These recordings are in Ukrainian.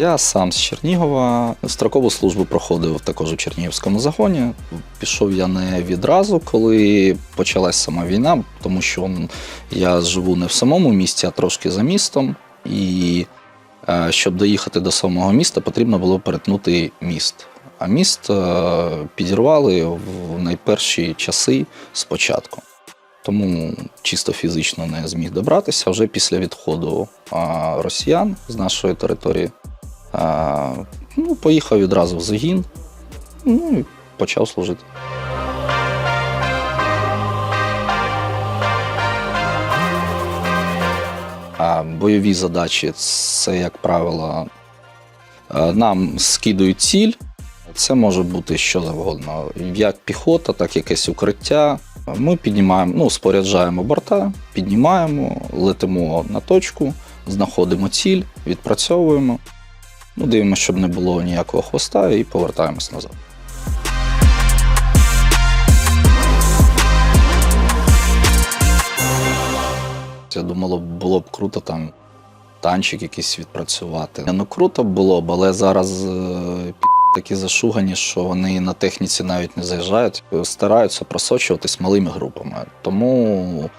Я сам з Чернігова строкову службу проходив також у Чернігівському загоні. Пішов я не відразу, коли почалась сама війна, тому що я живу не в самому місті, а трошки за містом. І е, щоб доїхати до самого міста, потрібно було перетнути міст. А міст е, підірвали в найперші часи спочатку. Тому чисто фізично не зміг добратися. Вже після відходу росіян з нашої території а, ну, поїхав відразу в загін, ну і почав служити. А бойові задачі це, як правило, е, нам скидують ціль. Це може бути що завгодно, як піхота, так якесь укриття. Ми піднімаємо, ну, споряджаємо борта, піднімаємо, летимо на точку, знаходимо ціль, відпрацьовуємо. Ну, дивимося, щоб не було ніякого хвоста, і повертаємось назад. Я думало, було б круто там танчик якийсь відпрацювати. Ну круто було б, але зараз е, такі зашугані, що вони на техніці навіть не заїжджають, стараються просочуватись малими групами. Тому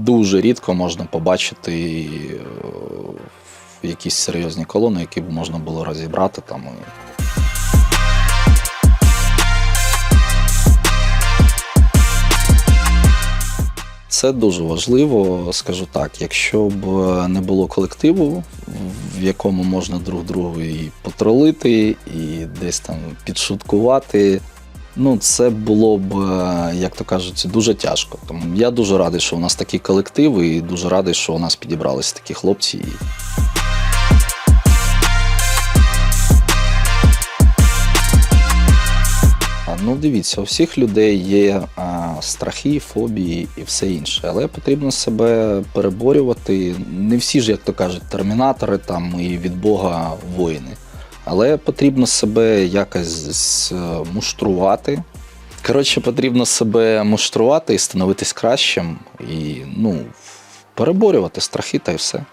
дуже рідко можна побачити е, якісь серйозні колони, які б можна було розібрати там. Це дуже важливо, скажу так. Якщо б не було колективу, в якому можна друг другу і потролити, і десь там підшуткувати. Ну, це було б, як то кажуть, дуже тяжко. Тому я дуже радий, що у нас такі колективи, і дуже радий, що у нас підібралися такі хлопці. Ну, дивіться, у всіх людей є а, страхи, фобії і все інше. Але потрібно себе переборювати. Не всі ж, як то кажуть, термінатори там і від Бога воїни. Але потрібно себе якось е, муштрувати. Коротше, потрібно себе муштрувати і становитись кращим, і ну, переборювати страхи та й все.